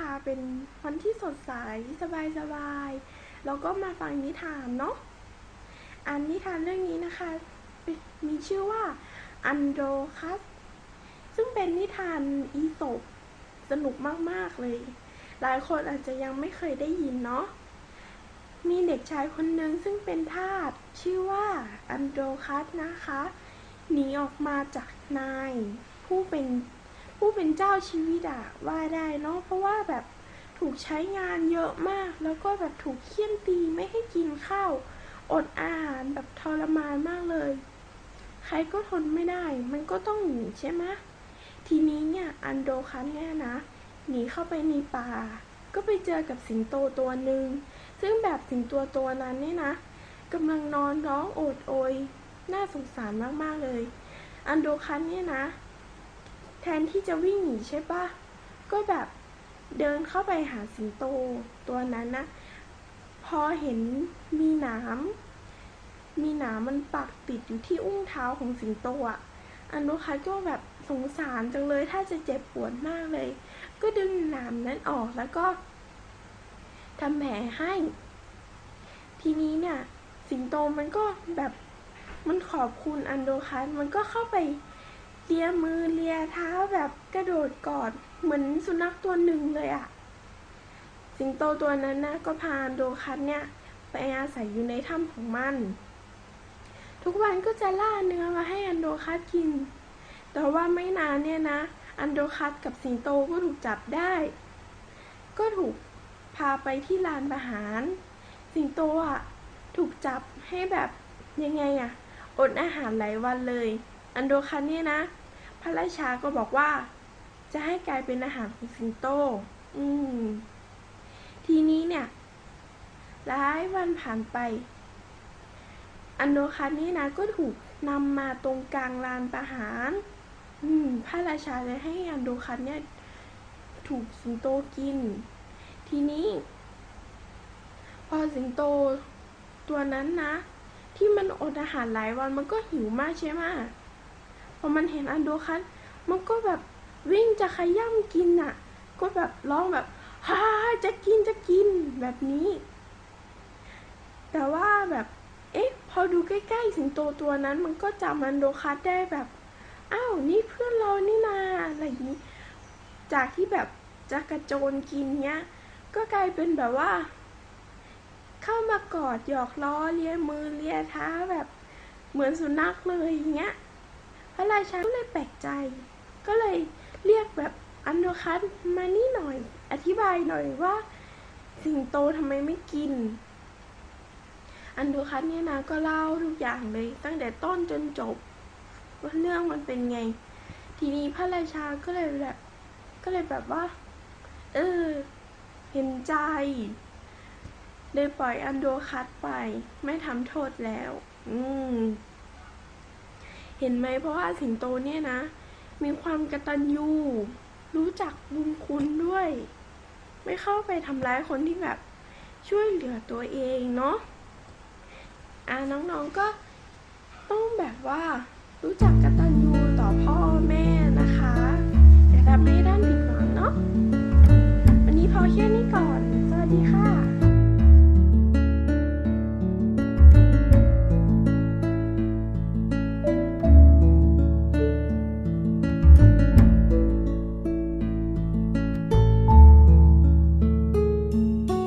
คะ เป็นวันที่สดใสสบายสบายแล้วก็มาฟังนิทานเนาะอันนิทานเรื่องนี้นะคะ มีชื่อว่าอันโดคัส ซึ่งเป็นนิทานอีสปสนุกมากๆเลย หลายคนอาจจะยังไม่เคยได้ยินเนาะมีเด็กชายคนหนึ่งซึ่งเป็นทาสชื่อว่าอันโดคัสนะคะ หนีออกมาจากนาย ผู้เป็น ผู้เป็นเจ้าชีวิตอะว่าได้เนาะเพราะว่าแบบถูกใช้งานเยอะมาก แล้วก็แบบถูกเคี่ยนตีไม่ให้กินข้าวอดอาหารแบบทรมานมากเลย ใครก็ทนไม่ได้ มันก็ต้องหนีใช่ไหมทีนี้เนี่ยอันโดคัสเนี่ยนะหนีเข้าไปในป่า ก็ไปเจอกับสิงโตตัวหนึ่งซึ่งแบบสิงตัวตัวนั้นเนี่ยนะกำลังนอนร้องโอดโอย น่าสงสารมากๆเลย อันโดคัสเนี่ยนะ แทนที่จะวิ่งหนีใช่ปะก็แบบเดินเข้าไปหาสิงโตตัวนั้นนะ พอเห็นมีหนามมีหนามมันปักติดอยู่ที่อุ้งเท้าของสิงโตอะอันโดคัสก็แบบสงสารจังเลยถ้าจะเจ็บปวดมากเลย ก็ดึงหนามนั้นออกแล้วก็ทำแผลให้ ทีนี้เนี่ย สิงโตมันก็แบบมันขอบคุณอันโดคัสมันก็เข้าไป เลียมือเลียเท้าแบบกระโดดกอดเหมือนสุนัขตัวหนึ่งเลยอะสิงโตตัวนั้นนะก็พาอันโดคัสเนี่ยไปอาศัยอยู่ในถ้ำของมัน ทุกวันก็จะล่าเนื้อมาให้อันโดคัสกิน แต่ว่าไม่นานเนี่ยนะ อันโดคัสกับสิงโตก็ถูกจับได้ ก็ถูกพาไปที่ลานประหาร สิงโตอะถูกจับให้แบบยังไงอะ อดอาหารหลายวันเลย อันโดคัสเนี่ยนะ พระราชาก็บอกว่า จะให้กลายเป็นอาหารของสิงโต อืม ทีนี้เนี่ย หลายวันผ่านไป อันโดคัสนี่นะก็ถูกนำมาตรงกลางลานประหาร อืม พระราชาเลยให้อันโดคัสเนี่ยถูกสิงโตกิน ทีนี้ พอสิงโตตัวนั้นนะ ที่มันอดอาหารหลายวันมันก็หิวมากใช่ไหม พอมันเห็นอันโดคัสมันก็แบบวิ่งจะขย่ำกินอะ ก็แบบร้องแบบฮ่าจะกินจะกินแบบนี้ แต่ว่าแบบเอ๊ะพอดูใกล้ๆสิงโตตัวนั้น มันก็จำอันโดคัสได้แบบอ้าวนี่เพื่อนเรานี่นาอะไรอย่างนี้ จากที่แบบจะกระโจนกินเนี้ย ก็กลายเป็นแบบว่า เข้ามากอดหยอกล้อเลียมือเลียเท้าแบบเหมือนสุนัขเลยอย่างเงี้ย ระราชาก็เลยแปลกใจ ก็เลยเรียกแบบอันโดคัสมานี่หน่อย อธิบายหน่อยว่า สิงโตทำไมไม่กิน อันโดคัสเนี่ยนะก็เล่าทุกอย่างเลย ตั้งแต่ต้นจนจบว่าเรื่องมันเป็นไง ทีนี้พระราชาก็เลยแบบ ก็เลยแบบว่า เออ เห็นใจเลยปล่อยอันโดคัสไป ไม่ทำโทษแล้ว อืม เห็นไหมเพราะว่าสิงโตเนี่ยนะ มีความกระตันยูรู้จักบุญคุณด้วย ไม่เข้าไปทำร้ายคนที่แบบช่วยเหลือตัวเองเนาะอ่าน้องๆก็ต้องแบบว่ารู้จักกระตันยูต่อพ่อ